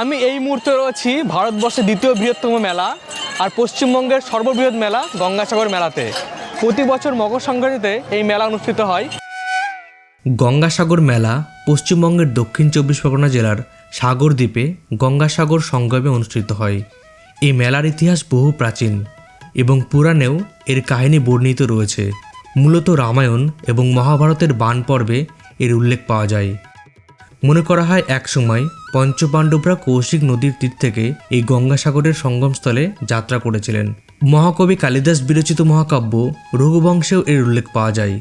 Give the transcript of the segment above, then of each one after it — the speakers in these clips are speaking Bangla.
আমি এই মুহূর্তে রয়েছি ভারতবর্ষের দ্বিতীয় বৃহত্তম মেলা আর পশ্চিমবঙ্গের সর্ববৃহৎ মেলা গঙ্গাসাগর মেলাতে। প্রতি বছর মকর সংক্রান্তিতে এই মেলা অনুষ্ঠিত হয়। গঙ্গাসাগর মেলা পশ্চিমবঙ্গের দক্ষিণ চব্বিশ পরগনা জেলার সাগর দ্বীপে গঙ্গাসাগর সঙ্গমে অনুষ্ঠিত হয়। এই মেলার ইতিহাস বহু প্রাচীন এবং পুরাণেও এর কাহিনী বর্ণিত রয়েছে। মূলত রামায়ণ এবং মহাভারতের বান পর্বে এর উল্লেখ পাওয়া যায়। মনে করা হয় একসময় পঞ্চপাণ্ডবরা কৌশিক নদীর তীর থেকে এই গঙ্গাসাগরের সঙ্গমস্থলে যাত্রা করেছিলেন। মহাকবি কালিদাস বিরচিত মহাকাব্য রঘুবংশেও এর উল্লেখ পাওয়া যায়।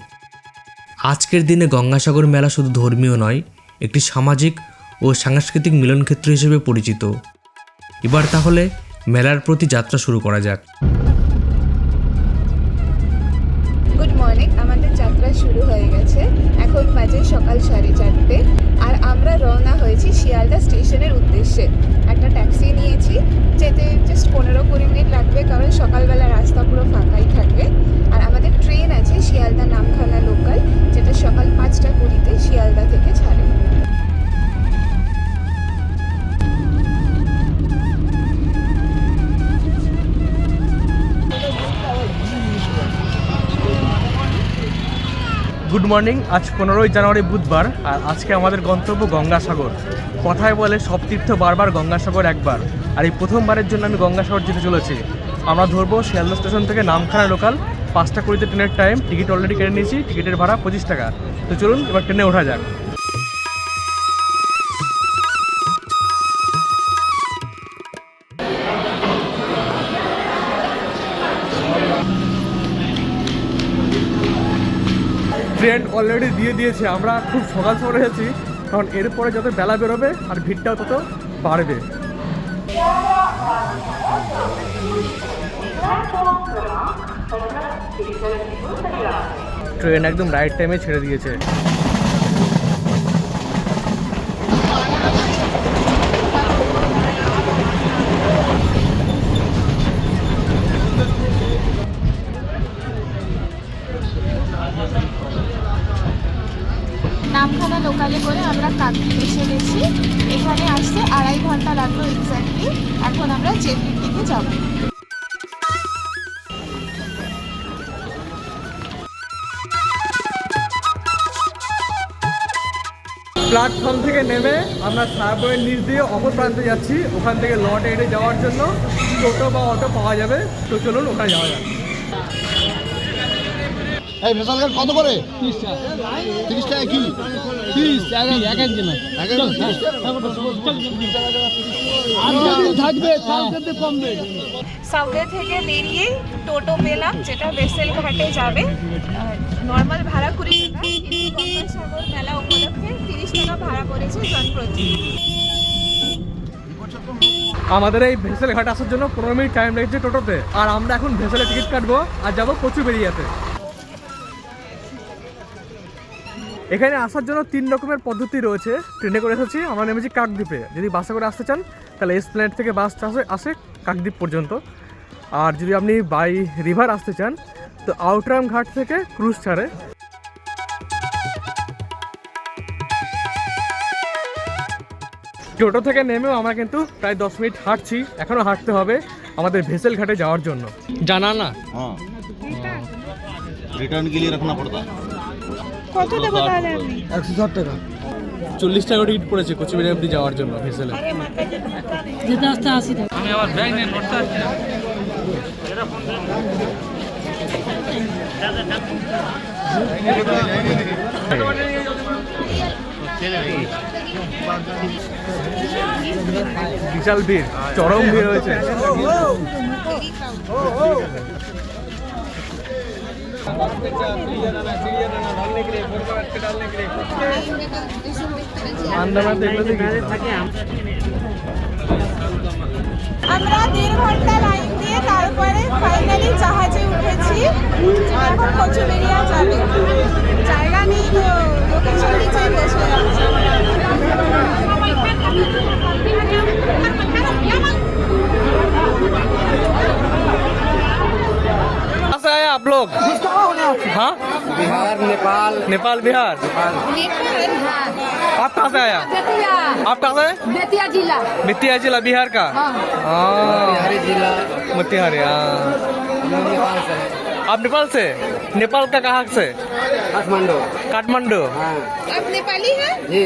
আজকের দিনে গঙ্গাসাগর মেলা শুধু ধর্মীয় নয়, একটি সামাজিক ও সাংস্কৃতিক মিলনক্ষেত্র হিসেবে পরিচিত। এবার তাহলে মেলার প্রতি যাত্রা শুরু করা যাক। গুড মর্নিং আমাদের যাত্রা শুরু হয়ে গেছে। এখন বাজে সকাল সাড়ে চারটে। রওনা হয়েছি শিয়ালদা স্টেশনের উদ্দেশ্যে। একটা ট্যাক্সি নিয়েছি, যেতে জাস্ট পনেরো কুড়ি মিনিট লাগবে, কারণ সকালবেলা রাস্তা পুরো ফাঁকাই থাকবে। আর আমাদের ট্রেন আছে শিয়ালদা নামখানা লোকাল যেটা সকাল পাঁচটা কুড়িতে শিয়ালদা থেকে ছাড়ে। গুড মর্নিং আজ পনেরোই জানুয়ারি বুধবার, আর আজকে আমাদের গন্তব্য গঙ্গাসাগর। কথায় বলে সব তীর্থ বারবার গঙ্গাসাগর একবার, আর এই প্রথমবারের জন্য আমি গঙ্গাসাগর যেতে চলেছি। আমরা ধরবো শিয়ালদা স্টেশন থেকে নামখানা লোকাল পাঁচটা কুড়িতে ট্রেনের টাইম টিকিট অলরেডি কেটে নিয়েছি, টিকিটের ভাড়া পঁচিশ টাকা। তো চলুন, এবার ট্রেনে ওঠা যাক। ট্রেন অলরেডি দিয়ে দিয়েছে, আমরা খুব সকাল সকাল এসেছি, কারণ এরপরে যত বেলা বেরোবে আর ভিড়টাও তত বাড়বে। ট্রেন একদম রাইট টাইমে ছেড়ে দিয়েছে। এক্স্যাক্টলি এখন আমরা জেপির দিকে যাব। প্ল্যাটফর্ম থেকে নেমে আমরা সারাপুরের নিচ দিয়ে অপর প্রান্তে যাচ্ছি। ওখান থেকে লট এড়ে যাওয়ার জন্য টোটো বা অটো পাওয়া যাবে। তো চলুন ওখানে যাওয়া যাক। এই ভেসাল কত করে? তিরিশ টাকা। কি? তিরিশ এক একজন থাকবে কমবে। থেকে বেরিয়ে টোটো পেলাম যেটা বেসেল ঘাটে যাবে। নর্মাল ভাড়া কুড়ি টাকা কিন্তু মেলা উপলক্ষে তিরিশ টাকা ভাড়া পড়েছে জনপ্রতি আমাদের এই ভেসেল ঘাট আসার জন্য পনেরো মিনিট টাইম লেগেছে টোটোতে। আর আমরা এখন ভেসেলে টিকিট কাটবো আর যাব কচু বেরিয়াতে এখানে আসার জন্য তিন রকমের পদ্ধতি রয়েছে। ট্রেনে করে এসেছি আমরা নেমেছি কাকদ্বীপে। যদি বাসে করে আসতে চান তাহলে এসপ্ল্যানেট থেকে বাস আসে আসে কাকদ্বীপ পর্যন্ত। আর যদি আপনি বাই রিভার আসতে চান তো আউটরাম ঘাট থেকে ক্রুজ ছাড়ে। টোটো থেকে নেমেও আমরা কিন্তু প্রায় দশ মিনিট হাঁটছি এখনও হাঁটতে হবে আমাদের ভেসেল ঘাটে যাওয়ার জন্য। জানা না। হ্যাঁ। রিটার্ন রাখনা পড়তা? কত দেবো তাহলে আমি? একশো ষাট টাকা। চল্লিশ টাকা টিকিট পড়েছে কচুবেড়ি অব্দি যাওয়ার জন্য ভেসেলে। বিশাল ভিড় চরম ভিড় হয়েছে। আমরা দেড় ঘণ্টা লাইন দিয়ে তারপরে ফাইনালি জাহাজে উঠেছি। এখন কচুবেরিয়া যাবে। জায়গা নেই তো नेपाल नेपाल बिहार? हाँ आप कहाँ से आया बेतिया आप कहाँ से बेतिया जिला मिट्टिया जिला बिहार का? हाँ। हाँ। मोतिहारी हाँ। आप नेपाल से? नेपाल का कहाँ से? काठमांडू। काठमांडू। हाँ। आप नेपाली हैं? जी।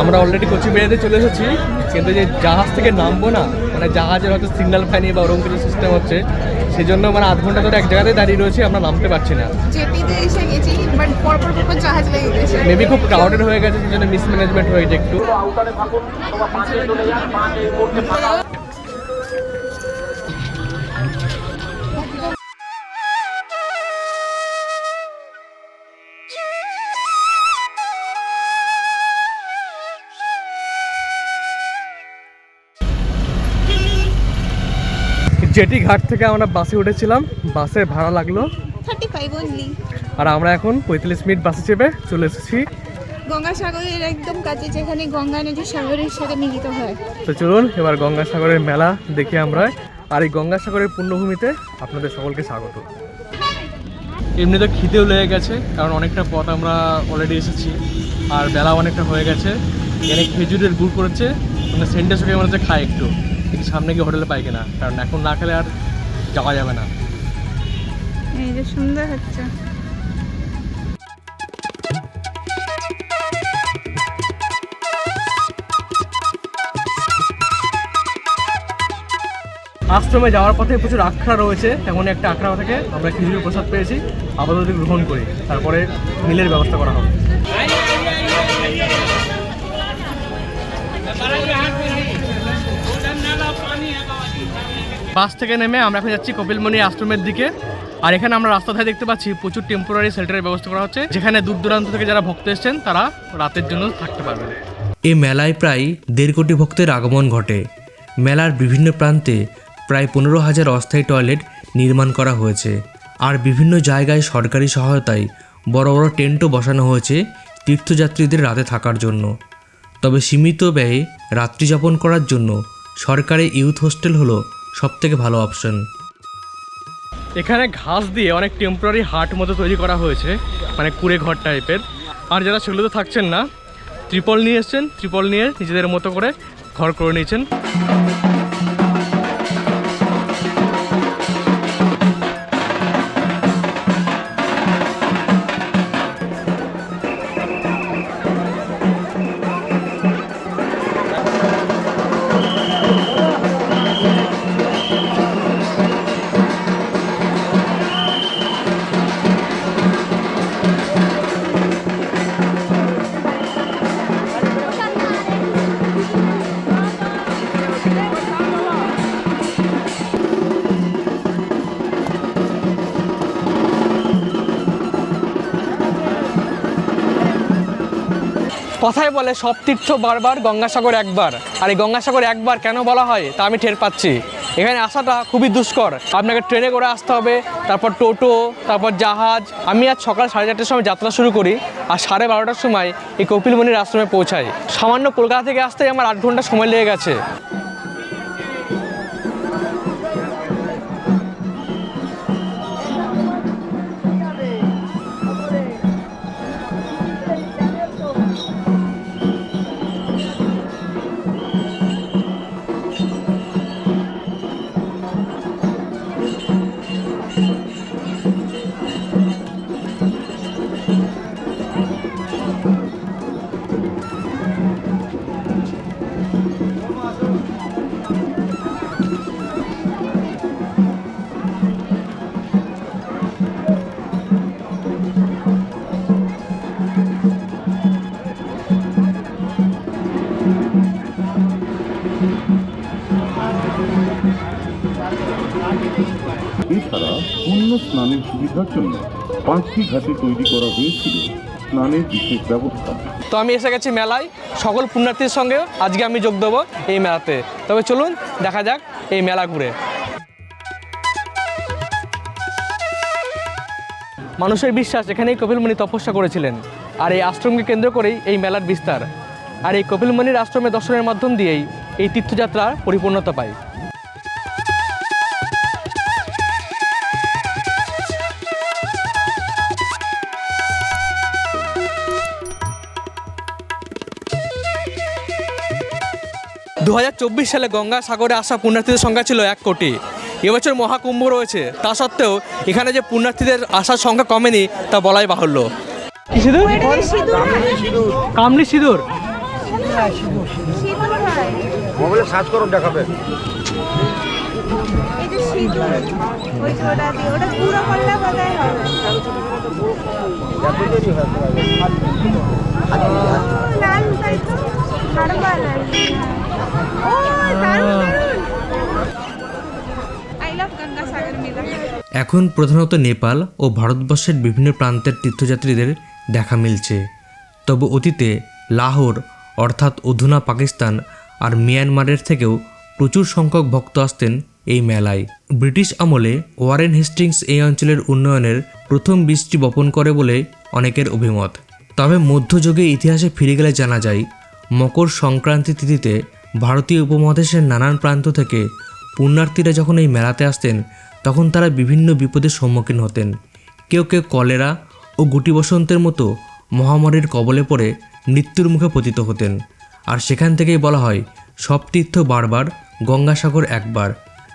আমরা অলরেডি কোচি বেড়াতে চলে এসেছি কিন্তু যে জাহাজ থেকে নামবো না মানে জাহাজের হয়তো সিগন্যাল পাইনি বা ওরকম কিছু সিস্টেম হচ্ছে সেই জন্য মানে আধ ঘণ্টা ধরে এক জায়গাতে দাঁড়িয়ে রয়েছি আমরা নামতে পারছি না। মেবি খুব ক্রাউডেড হয়ে গেছে সেই জন্য মিসম্যানেজমেন্ট হয়েছে একটু। জেটি ঘাট থেকে আমরা বাসে উঠেছিলাম। বাসে ভাড়া লাগল। থার্টি ফাইভ অনলি আর আমরা এখন পঁয়তাল্লিশ মিনিট বাসে চেপে চলে এসেছি। গঙ্গাসাগরের একদম কাছে যেখানে গঙ্গা নদী সাগরের সাথে মিলিত হয়। তো চলুন এবার গঙ্গাসাগরের মেলা দেখি আমরা। আর এই গঙ্গাসাগরের পূর্ণভূমিতে আপনাদের সকলকে স্বাগত। এমনি তো খিদেও লেগে গেছে কারণ অনেকটা পথ আমরা অলরেডি এসেছি। আর বেলা অনেকটা হয়ে গেছে। এখানে খেজুরের গুড় করেছে। মানে সেন্টে শুকিয়ে মনে হচ্ছে খাই একটু। সামনে গিয়ে হোটেলে পাই কিনা? কারণ এখন না খেলে আর যাওয়া যাবে না। এই যে সুন্দর হচ্ছে। আশ্রমে যাওয়ার পথে প্রচুর আখড়া রয়েছে। তেমন একটা আখড়া থেকে আমরা খিচুড়ি প্রসাদ পেয়েছি। আপাতত গ্রহণ করি। তারপরে মিলের ব্যবস্থা করা হবে। বাস থেকে নেমে আমরা এখন যাচ্ছি কপিলমণি আশ্রমের দিকে। আর এখানে আমরা রাস্তা ধারে দেখতে পাচ্ছি প্রচুর টেম্পোরারি শেল্টারের ব্যবস্থা করা হচ্ছে, যেখানে দূর দূরান্ত থেকে যারা ভক্ত এসেছেন, তারা রাতের জন্য থাকতে পারবেন। এ মেলায় প্রায় দেড় কোটি ভক্তের আগমন ঘটে। মেলার বিভিন্ন প্রান্তে প্রায় পনেরো হাজার অস্থায়ী টয়লেট নির্মাণ করা হয়েছে। আর বিভিন্ন জায়গায় সরকারি সহায়তায় বড় বড় টেন্টও বসানো হয়েছে তীর্থযাত্রীদের রাতে থাকার জন্য। তবে সীমিত ব্যয়ে রাত্রিযাপন করার জন্য সরকারি ইউথ হোস্টেল হলো সবথেকে ভালো অপশন এখানে ঘাস দিয়ে অনেক টেম্পোরারি হাট মতো তৈরি করা হয়েছে মানে কুড়ে ঘর টাইপের আর যারা সেগুলোতে থাকছেন না ত্রিপল নিয়ে এসছেন ত্রিপল নিয়ে নিজেদের মতো করে ঘর করে নিয়েছেন। কথায় বলে সব তীর্থ বারবার গঙ্গাসাগর একবার। আর এই গঙ্গাসাগর একবার কেন বলা হয় তা আমি ঠের পাচ্ছি। এখানে আসাটা খুবই দুষ্কর। আপনাকে ট্রেনে করে আসতে হবে, তারপর টোটো, তারপর জাহাজ। আমি আজ সকাল সাড়ে চারটের সময় যাত্রা শুরু করি আর সাড়ে বারোটার সময় এই কপিলমণির আশ্রমে পৌঁছাই। সামান্য কলকাতা থেকে আসতে আমার আট ঘণ্টা সময় লেগে গেছে। ছাড়া অন্য স্নানের সুবিধার জন্য পাঁচটি ঘাটে তৈরি করা হয়েছিল স্নানের বিশেষ ব্যবস্থা। তো আমি এসে গেছি মেলায়, সকল পুণ্যার্থীর সঙ্গে। আজকে আমি যোগ দেবো এই মেলাতে। তবে চলুন, দেখা যাক এই মেলা ঘুরে। মানুষের বিশ্বাস, এখানেই কপিলমণি তপস্যা করেছিলেন। আর এই আশ্রমকে কেন্দ্র করেই এই মেলার বিস্তার। আর এই কপিলমণির আশ্রমে দর্শনের মাধ্যম দিয়েই এই তীর্থযাত্রা পরিপূর্ণতা পায় দু হাজার চব্বিশ সালে গঙ্গা সাগরে আসা পুণ্যার্থীদের সংখ্যা ছিল এক কোটি। এবছর মহাকুম্ভ রয়েছে। তা সত্ত্বেও এখানে যে পুণ্যার্থীদের আসার সংখ্যা কমেনি তা বলাই বাহুল্য। সিঁদুর? কামলি সিঁদুর। মোবাইলে সার্চ করুন দেখাবে। লাল তাই তো? এখন প্রধানত নেপাল ও ভারতবর্ষের বিভিন্ন প্রান্তের তীর্থযাত্রীদের দেখা মিলছে। তবে অতীতে লাহোর, অর্থাৎ অধুনা পাকিস্তান আর মিয়ানমারের থেকেও প্রচুর সংখ্যক ভক্ত আসতেন এই মেলায়। ব্রিটিশ আমলে ওয়ারেন হেস্টিংস এই অঞ্চলের উন্নয়নের প্রথম বীজটি বপন করে বলে অনেকের অভিমত। তবে মধ্যযুগে ইতিহাসে ফিরে গেলে জানা যায়, মকর সংক্রান্তি তিথিতে ভারতীয় উপমহাদেশের নানান প্রান্ত থেকে পুণ্যার্থীরা যখন এই মেলাতে আসতেন, তখন তারা বিভিন্ন বিপদের সম্মুখীন হতেন। কেউ কেউ কলেরা ও গুটি বসন্তের মতো মহামারীর কবলে পড়ে মৃত্যুর মুখে পতিত হতেন। আর সেখান থেকেই বলা হয়, সব তীর্থ বারবার, গঙ্গাসাগর একবার।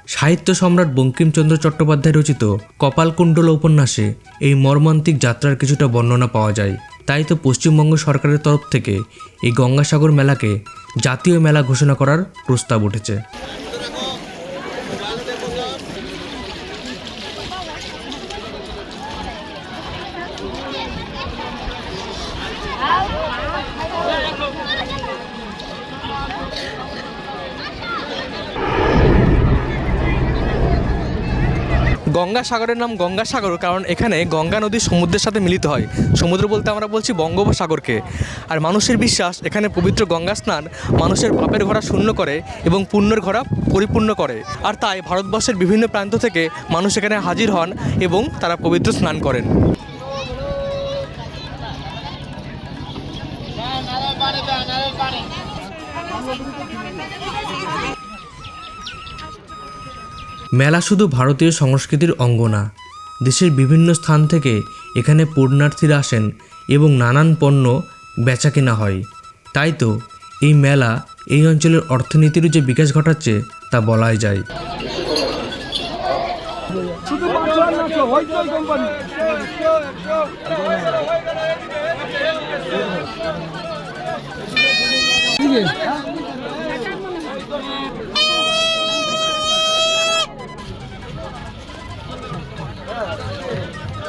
সাহিত্য সম্রাট বঙ্কিমচন্দ্র চট্টোপাধ্যায় রচিত কপালকুণ্ডল উপন্যাসে এই মর্মান্তিক যাত্রার কিছুটা বর্ণনা পাওয়া যায়। তাই তো পশ্চিমবঙ্গ সরকারের তরফ থেকে এই গঙ্গাসাগর মেলাকে জাতীয় মেলা ঘোষণা করার প্রস্তাব উঠেছে। গঙ্গাসাগরের নাম গঙ্গাসাগর, কারণ এখানে গঙ্গা নদী সমুদ্রের সাথে মিলিত হয়। সমুদ্র বলতে আমরা বলছি বঙ্গোপসাগরকে। আর মানুষের বিশ্বাস, এখানে পবিত্র গঙ্গা স্নান মানুষের পাপের ঘোড়া শূন্য করে এবং পুণ্যের ঘোড়া পরিপূর্ণ করে। আর তাই ভারতবর্ষের বিভিন্ন প্রান্ত থেকে মানুষ এখানে হাজির হন এবং তারা পবিত্র স্নান করেন। মেলা শুধু ভারতীয় সংস্কৃতির অঙ্গ না, দেশের বিভিন্ন স্থান থেকে এখানে পুণ্যার্থীরা আসেন এবং নানান পণ্য বেচা কেনা হয়। তাই তো, এই মেলা এই অঞ্চলের অর্থনীতিরও যে বিকাশ ঘটাচ্ছে তা বলাই যায়।